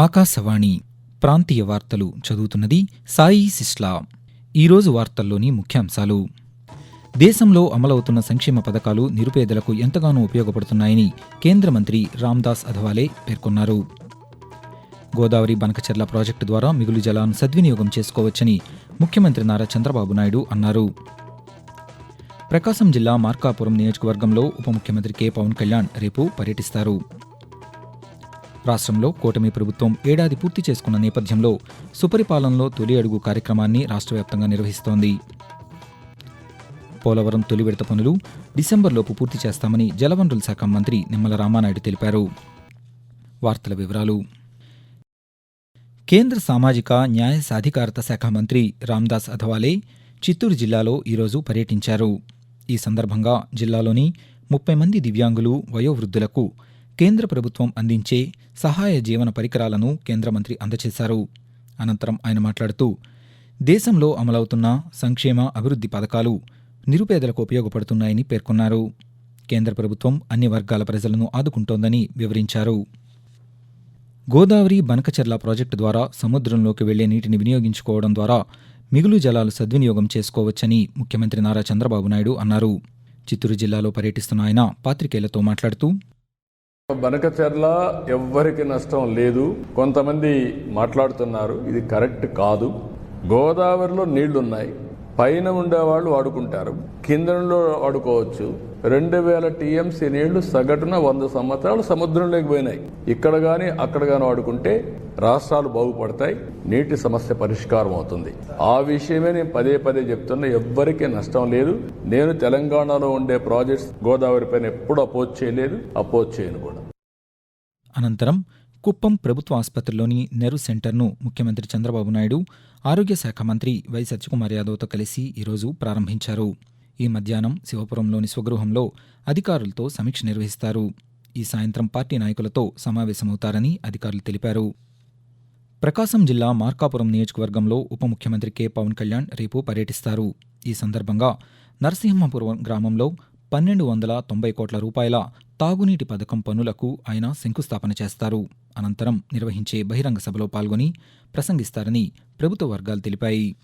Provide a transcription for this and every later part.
ఆకాశవాణి ప్రాంతీయ వార్తలు చదువుతున్నది సాయి సిస్లా. ఈరోజు వార్తల్లోని ముఖ్యాంశాలు. దేశంలో అమలవుతున్న సంక్షేమ పథకాలు నిరుపేదలకు ఎంతగానో ఉపయోగపడుతున్నాయని కేంద్ర మంత్రి రామ్దాస్ అథవాలే పేర్కొన్నారు. గోదావరి బనకచెర్ల ప్రాజెక్టు ద్వారా మిగులు జలాలను సద్వినియోగం చేసుకోవచ్చని ముఖ్యమంత్రి నారా చంద్రబాబు నాయుడు అన్నారు. ప్రకాశం జిల్లా మార్కాపురం నియోజకవర్గంలో ఉప ముఖ్యమంత్రి కె. పవన్ కళ్యాణ్ రేపు పర్యటిస్తారు. రాష్ట్రంలో కూటమి ప్రభుత్వం ఏడాది పూర్తి చేసుకున్న నేపథ్యంలో సుపరిపాలనలో తొలి అడుగు కార్యక్రమాన్ని రాష్ట్ర వ్యాప్తంగా నిర్వహిస్తోంది. పోలవరం తొలి విడత పనులు డిసెంబర్లోపు పూర్తి చేస్తామని జలవనరుల శాఖ మంత్రి నిమ్మల రామానాయుడు తెలిపారు. వార్తల వివరాలు. కేంద్ర సామాజిక న్యాయ సాధికారత శాఖ మంత్రి రామ్దాస్ అథవాలే చిత్తూరు జిల్లాలో ఈరోజు పర్యటించారు. ఈ సందర్భంగా జిల్లాలోని ముప్పై మంది దివ్యాంగులు వయోవృద్ధులకు కేంద్ర ప్రభుత్వం అందించే సహాయ జీవన పరికరాలను కేంద్ర మంత్రి అందజేశారు అనంతరం ఆయన మాట్లాడుతూ దేశంలో అమలవుతున్న సంక్షేమ అభివృద్ధి పథకాలు నిరుపేదలకు ఉపయోగపడుతున్నాయని పేర్కొన్నారు. కేంద్ర ప్రభుత్వం అన్ని వర్గాల ప్రజలను ఆదుకుంటోందని వివరించారు. గోదావరి బనకచెర్ల ప్రాజెక్టు ద్వారా సముద్రంలోకి వెళ్ళే నీటిని వినియోగించుకోవడం ద్వారా మిగులు జలాలు సద్వినియోగం చేసుకోవచ్చని ముఖ్యమంత్రి నారా చంద్రబాబు నాయుడు అన్నారు. చిత్తూరు జిల్లాలో పర్యటిస్తున్న ఆయన పాత్రికేయులతో మాట్లాడుతూ బనకచెర్ల ఎవ్వరికి నష్టం లేదు. కొంతమంది మాట్లాడుతున్నారు ఇది కరెక్ట్ కాదు. గోదావరిలో నీళ్ళున్నాయి. పైన ఉండేవాళ్ళు వాడుకుంటారు. కిందలో వాడుకోవచ్చు. రెండు వేల టీఎంసీ నీళ్ళు సగటున వంద సంవత్సరాలు సముద్రంలోకి పోయినాయి. ఇక్కడ కానీ అక్కడ కానీ వాడుకుంటే రాష్ట్రాలు బాగుపడతాయి నీటి సమస్య పరిష్కారం అవుతుంది. ఆ విషయమే నేను పదే పదే చెప్తున్నా ఎవ్వరికీ నష్టం లేదు. నేను తెలంగాణలో ఉండే ప్రాజెక్ట్స్ గోదావరి పైన ఎప్పుడు అపోజ్ చేయలేదు అపోజ్ చేయను కూడా. అనంతరం కుప్పం ప్రభుత్వ ఆసుపత్రిలోని నెరు సెంటర్ను ముఖ్యమంత్రి చంద్రబాబు నాయుడు ఆరోగ్య శాఖ మంత్రి వై సత్యకుమార్ యాదవ్తో కలిసి ఈరోజు ప్రారంభించారు. ఈ మధ్యాహ్నం శివపురంలోని స్వగృహంలో అధికారులతో సమీక్ష నిర్వహిస్తారు. ఈ సాయంత్రం పార్టీ నాయకులతో సమావేశమవుతారని అధికారులు తెలిపారు. ప్రకాశం జిల్లా మార్కాపురం నియోజకవర్గంలో ఉప ముఖ్యమంత్రి కె. పవన్ కళ్యాణ్ రేపు పర్యటిస్తారు. ఈ సందర్భంగా నరసింహపురం గ్రామంలో పన్నెండు వందల తొంభై కోట్ల రూపాయల తాగునీటి పథకం పనులకు ఆయన శంకుస్థాపన చేస్తారు. అనంతరం నిర్వహించే బహిరంగ సభలో పాల్గొని ప్రసంగిస్తారని ప్రభుత్వ వర్గాలు తెలిపాయి.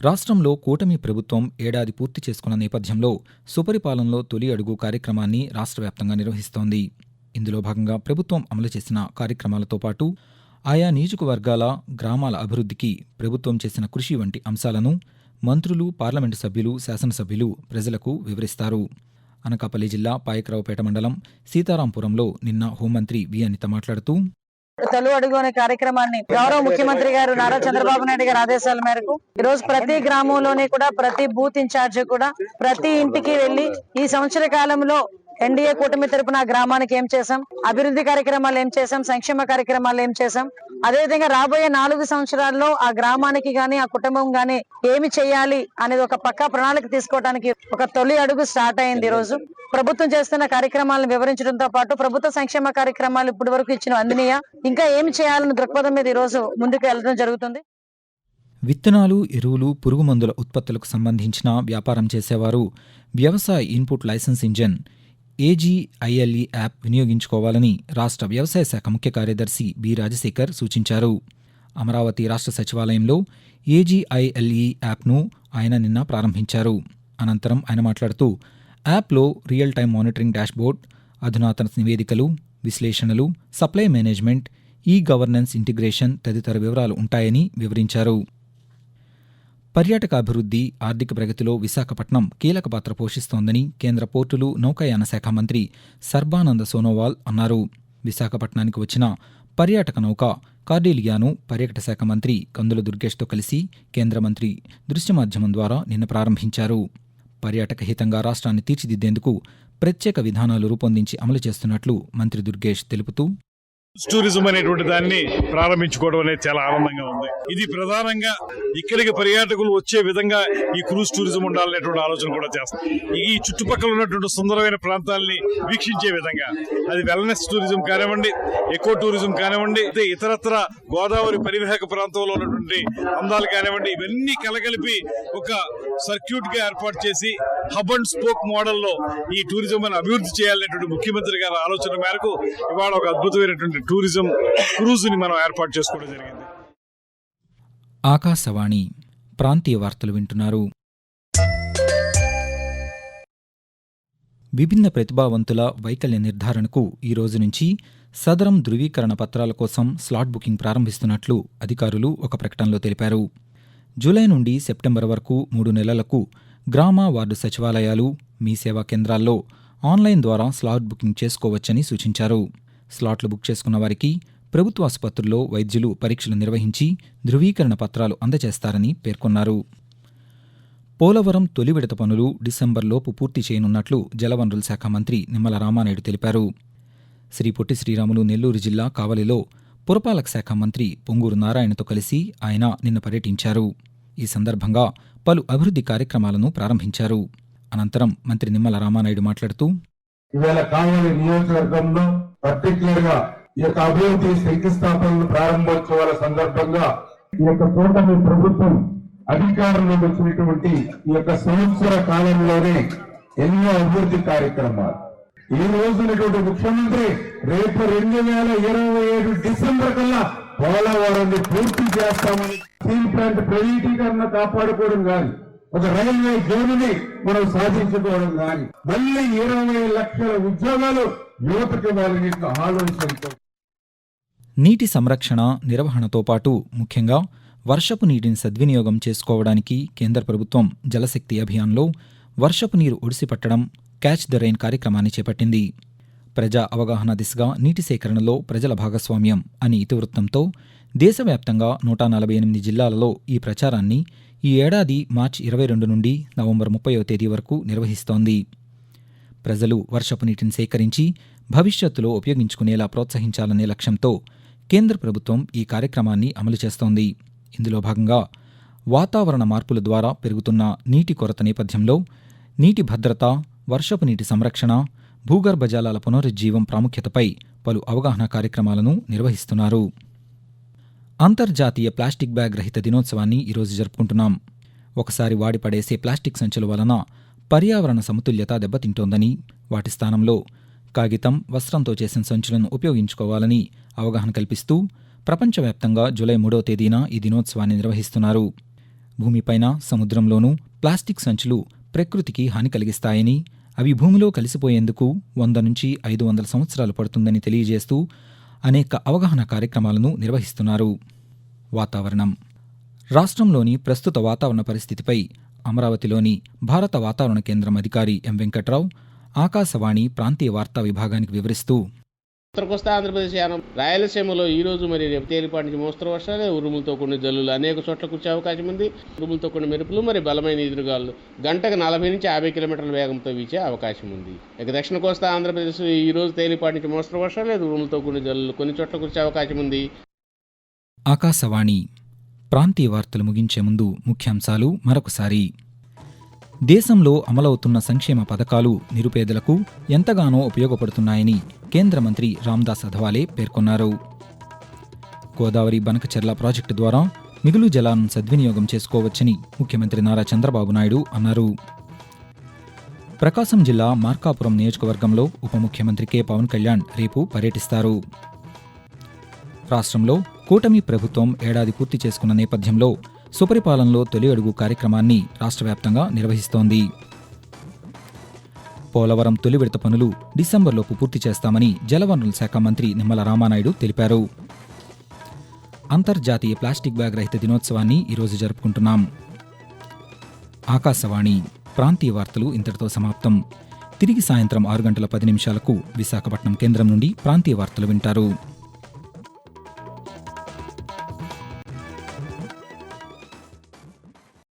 రాష్ట్రంలో కూటమి ప్రభుత్వం ఏడాది పూర్తి చేసుకున్న నేపథ్యంలో సుపరిపాలనలో తొలి అడుగు కార్యక్రమాన్ని రాష్ట్ర వ్యాప్తంగా నిర్వహిస్తోంది. ఇందులో భాగంగా ప్రభుత్వం అమలు చేసిన కార్యక్రమాలతో పాటు ఆయా నియోజకవర్గాల గ్రామాల అభివృద్ధికి ప్రభుత్వం చేసిన కృషి వంటి అంశాలను మంత్రులు పార్లమెంటు సభ్యులు శాసనసభ్యులు ప్రజలకు వివరిస్తారు. అనకాపల్లి జిల్లా పాయకరావుపేట మండలం సీతారాంపురంలో నిన్న హోంమంత్రి వి అనిత మాట్లాడుతూ తొలి అడుగు అనే కార్యక్రమాన్ని గౌరవ ముఖ్యమంత్రి గారు నారా చంద్రబాబు నాయుడు గారి ఆదేశాల మేరకు ఈ రోజు ప్రతి గ్రామంలోని కూడా ప్రతి బూత్ ఇన్ఛార్జ్ కూడా ప్రతి ఇంటికి వెళ్ళి ఈ సంవత్సర కాలంలో ఎన్డీఏ కూటమి తరపున గ్రామానికి ఏం చేశాం? అభివృద్ధి కార్యక్రమాలు ఏం చేశాం? సంక్షేమ కార్యక్రమాలు ఏం చేశాం? అదేవిధంగా రాబోయే నాలుగు సంవత్సరాల్లో ఆ గ్రామానికి గాని ఆ కుటుంబం గాని ఏమి చేయాలి అనేది ఒక పక్కా ప్రణాళిక తీసుకోవడానికి ఒక తొలి అడుగు స్టార్ట్ అయింది ఈ రోజు ప్రభుత్వం చేస్తున్న కార్యక్రమాలను వివరించడంతో పాటు ప్రభుత్వ సంక్షేమ కార్యక్రమాలు ఇప్పటి వరకు ఇచ్చిన అందినయా ఇంకా ఏమి చేయాలన్న దృక్పథం మీద ఈ రోజు ముందుకు వెళ్ళడం జరుగుతుంది. విత్తనాలు ఎరువులు పురుగుమందుల ఉత్పత్తులకు సంబంధించిన వ్యాపారం చేసేవారు. వ్యవసాయ input licence engine AGILE app వినియోగించుకోవాలని రాష్ట్ర వ్యవసాయ శాఖ ముఖ్య కార్యదర్శి బి రాజశేఖర్ సూచించారు. అమరావతి రాష్ట్ర సచివాలయంలో ఏజీఐఎల్ఈ యాప్ను ఆయన నిన్న ప్రారంభించారు. అనంతరం ఆయన మాట్లాడుతూ యాప్లో రియల్ టైం మానిటరింగ్ డాష్బోర్డ్ అధునాతన నివేదికలు విశ్లేషణలు supply management e governance integration తదితర వివరాలు ఉంటాయని వివరించారు. పర్యాటక అభివృద్ధి ఆర్థిక ప్రగతిలో విశాఖపట్నం కీలక పాత్ర పోషిస్తోందని కేంద్ర పోర్టులు నౌకాయాన శాఖ మంత్రి సర్బానంద సోనోవాల్ అన్నారు. విశాఖపట్నానికి వచ్చిన పర్యాటక నౌక కార్డిలియాను పర్యాటక శాఖ మంత్రి కందుల దుర్గేష్తో కలిసి కేంద్ర మంత్రి దృశ్య మాధ్యమం ద్వారా నిన్న ప్రారంభించారు. పర్యాటక హితంగా రాష్ట్రాన్ని తీర్చిదిద్దేందుకు ప్రత్యేక విధానాలు రూపొందించి అమలు చేస్తున్నట్లు మంత్రి దుర్గేష్ తెలుపుతూ టూరిజం అనేటువంటి దాన్ని ప్రారంభించుకోవడం అనేది చాలా ఆనందంగా ఉంది. ఇది ప్రధానంగా ఇక్కడికి పర్యాటకులు వచ్చే విధంగా ఈ క్రూజ్ టూరిజం ఉండాలనేటువంటి ఆలోచన కూడా చేస్తాం. ఈ చుట్టుపక్కల ఉన్నటువంటి సుందరమైన ప్రాంతాలని వీక్షించే విధంగా అది వెల్నెస్ టూరిజం కానివ్వండి ఎకో టూరిజం కానివ్వండి అయితే ఇతరత్ర గోదావరి పరివాహక ప్రాంతంలో ఉన్నటువంటి అందాలు కానివ్వండి ఇవన్నీ కలగలిపి ఒక సర్క్యూట్గా ఏర్పాటు చేసి హబ్ అండ్ స్పోక్ మోడల్లో ఈ టూరిజం అభివృద్ధి చేయాలనేటువంటి ముఖ్యమంత్రి గారి ఆలోచన మేరకు ఇవాళ ఒక అద్భుతమైనటువంటి టూరిజం క్రూజ్ని మనం ఏర్పాటు చేసుకోవడం జరిగింది. ఆకాశవాణి ప్రాంతీయ వార్తలు వింటున్నారు. విభిన్న ప్రతిభావంతుల వైకల్య నిర్ధారణకు ఈ రోజు నుంచి సదరం ధృవీకరణ పత్రాల కోసం స్లాట్ బుకింగ్ ప్రారంభిస్తున్నట్లు అధికారులు ఒక ప్రకటనలో తెలిపారు. జూలై నుండి సెప్టెంబర్ వరకు మూడు నెలలకు గ్రామ వార్డు సచివాలయాలు మీ సేవా కేంద్రాల్లో ఆన్లైన్ ద్వారా స్లాట్ బుకింగ్ చేసుకోవచ్చని సూచించారు. స్లాట్లు బుక్ చేసుకున్న వారికి ప్రభుత్వ ఆసుపత్రుల్లో వైద్యులు పరీక్షలు నిర్వహించి ధృవీకరణ పత్రాలు అందజేస్తారని పేర్కొన్నారు. పోలవరం తొలి విడత పనులు డిసెంబర్లోపు పూర్తి చేయనున్నట్లు జలవనరుల శాఖ మంత్రి నిమ్మల రామానాయుడు తెలిపారు. శ్రీ పొట్టి శ్రీరాములు నెల్లూరు జిల్లా కావలిలో పురపాలక శాఖ మంత్రి పొంగూరు నారాయణతో కలిసి ఆయన నిన్న పర్యటించారు. ఈ సందర్భంగా పలు అభివృద్ధి కార్యక్రమాలను ప్రారంభించారు. అనంతరం మంత్రి నిమ్మల రామానాయుడు మాట్లాడుతూ ఇవాళ కావలి నియోజకవర్గంలో పర్టికులర్గా ఈ యొక్క అభివృద్ధి శంకుస్థాపనలు ప్రారంభోత్సవాల సందర్భంగా ఈ యొక్క కూటమి ప్రభుత్వం అధికారంలో వచ్చినటువంటి ఈ యొక్క సంవత్సర కాలంలోనే ఎన్నో అభివృద్ధి కార్యక్రమాలు. ఈ రోజునటువంటి ముఖ్యమంత్రి రేపు రెండు వేల ఇరవై ఏడు డిసెంబర్ కల్లా పోలవరాన్ని పూర్తి చేస్తామని స్టీల్ ప్లాంట్ ప్రైవేటీకరణ కాపాడుకోవడం కానీ ఒక రైల్వే జోనుని మనం సాధించుకోవడం కానీ మళ్ళీ ఇరవై లక్షల ఉద్యోగాలు యువతకి వాళ్ళని ఆలోచనతో. నీటి సంరక్షణ నిర్వహణతో పాటు ముఖ్యంగా వర్షపు నీటిని సద్వినియోగం చేసుకోవడానికి కేంద్ర ప్రభుత్వం జలశక్తి అభియాన్లో వర్షపు నీరు ఒడిసిపట్టడం క్యాచ్ ద రెయిన్ కార్యక్రమాన్ని చేపట్టింది. ప్రజా అవగాహన దిశగా నీటి సేకరణలో ప్రజల భాగస్వామ్యం అని ఇతివృత్తంతో దేశవ్యాప్తంగా నూట నలభై ఎనిమిది జిల్లాలలో ఈ ప్రచారాన్ని ఈ ఏడాది మార్చి ఇరవై రెండు నుండి నవంబర్ ముప్పైవ తేదీ వరకు నిర్వహిస్తోంది. ప్రజలు వర్షపు నీటిని సేకరించి భవిష్యత్తులో ఉపయోగించుకునేలా ప్రోత్సహించాలనే లక్ష్యంతో కేంద్ర ప్రభుత్వం ఈ కార్యక్రమాన్ని అమలు చేస్తోంది. ఇందులో భాగంగా వాతావరణ మార్పుల ద్వారా పెరుగుతున్న నీటి కొరత నేపథ్యంలో నీటి భద్రత వర్షపు నీటి సంరక్షణ భూగర్భ జలాల పునరుజ్జీవం ప్రాముఖ్యతపై పలు అవగాహన కార్యక్రమాలను నిర్వహిస్తున్నారు. అంతర్జాతీయ ప్లాస్టిక్ బ్యాగ్ రహిత దినోత్సవాన్ని ఈరోజు జరుపుకుంటున్నాం. ఒకసారి వాడి పడేసే ప్లాస్టిక్ సంచుల వలన పర్యావరణ సమతుల్యత దెబ్బతింటోందని వాటి స్థానంలో కాగితం వస్త్రంతో చేసిన సంచులను ఉపయోగించుకోవాలని అవగాహన కల్పిస్తూ ప్రపంచవ్యాప్తంగా జూలై మూడో తేదీన ఈ దినోత్సవాన్ని నిర్వహిస్తున్నారు. భూమిపైన సముద్రంలోనూ ప్లాస్టిక్ సంచులు ప్రకృతికి హాని కలిగిస్తాయని అవి భూమిలో కలిసిపోయేందుకు వంద నుంచి ఐదు వందల సంవత్సరాలు పడుతుందని తెలియజేస్తూ అనేక అవగాహన కార్యక్రమాలను నిర్వహిస్తున్నారు. వాతావరణం. రాష్ట్రంలోని ప్రస్తుత వాతావరణ పరిస్థితిపై అమరావతిలోని భారత వాతావరణ కేంద్రం అధికారి ఎం వెంకట్రావు ఆకాశవాణి ప్రాంతీయ వార్తా విభాగానికి వివరిస్తూ ఉత్తర కోస్తా ఆంధ్రప్రదేశ్ యానం. రాయలసీమలో ఈ రోజు మరి రేపు తేలిపాటి నుంచి మోస్తరు వర్షాలు ఉరుములతో కొన్ని జల్లులు అనేక చోట్ల కురిసే అవకాశం ఉంది. ఉరుములతో కొన్ని మెరుపులు మరి బలమైన ఎదురుగాలు. గంటకు నలభై నుంచి యాభై కిలోమీటర్ల వేగంతో వీచే అవకాశం ఉంది. ఇక దక్షిణ కోస్తా ఆంధ్రప్రదేశ్ ఈ రోజు తేలిపాటి నుంచి మోస్తరు వర్షాలు లేదు ఉరుములతో కొన్ని జల్లులు కొన్ని చోట్ల కురిసే అవకాశం ఉంది. ఆకాశవాణి. ప్రాంతీయ వార్తలు ముగించే ముందు ముఖ్యాంశాలు మరొకసారి. దేశంలో అమలవుతున్న సంక్షేమ పథకాలు నిరుపేదలకు ఎంతగానో ఉపయోగపడుతున్నాయని కేంద్ర మంత్రి రామ్దాస్ అథవాలే పేర్కొన్నారు. గోదావరి బనకచెర్ల ప్రాజెక్టు ద్వారా మిగులు జలాలను సద్వినియోగం చేసుకోవచ్చని ముఖ్యమంత్రి నారా చంద్రబాబు నాయుడు అన్నారు. ప్రకాశం జిల్లా మార్కాపురం నియోజకవర్గంలో ఉప ముఖ్యమంత్రి కె. పవన్ కళ్యాణ్ రేపు పర్యటిస్తారు. రాష్ట్రంలో కూటమి ప్రభుత్వం ఏడాది పూర్తి చేసుకున్న నేపథ్యంలో సుపరిపాలనలో తొలి అడుగు కార్యక్రమాన్ని రాష్ట్ర వ్యాప్తంగా నిర్వహిస్తోంది. పోలవరం తొలి విడత పనులు డిసెంబర్లోపు పూర్తి చేస్తామని జలవనరుల శాఖ మంత్రి నిమ్మల రామానాయుడు తెలిపారు. అంతర్జాతీయ ప్లాస్టిక్ బ్యాగ్ రహిత దినోత్సవాన్ని ఈరోజు జరుపుకుంటున్నాం. ఆకాశవాణి ప్రాంతీయ వార్తలు ఇంతటితో సమాప్తం. తిరిగి సాయంత్రం ఆరు గంటల పది నిమిషాలకు విశాఖపట్నం కేంద్రం నుండి ప్రాంతీయ వార్తలు వింటారు.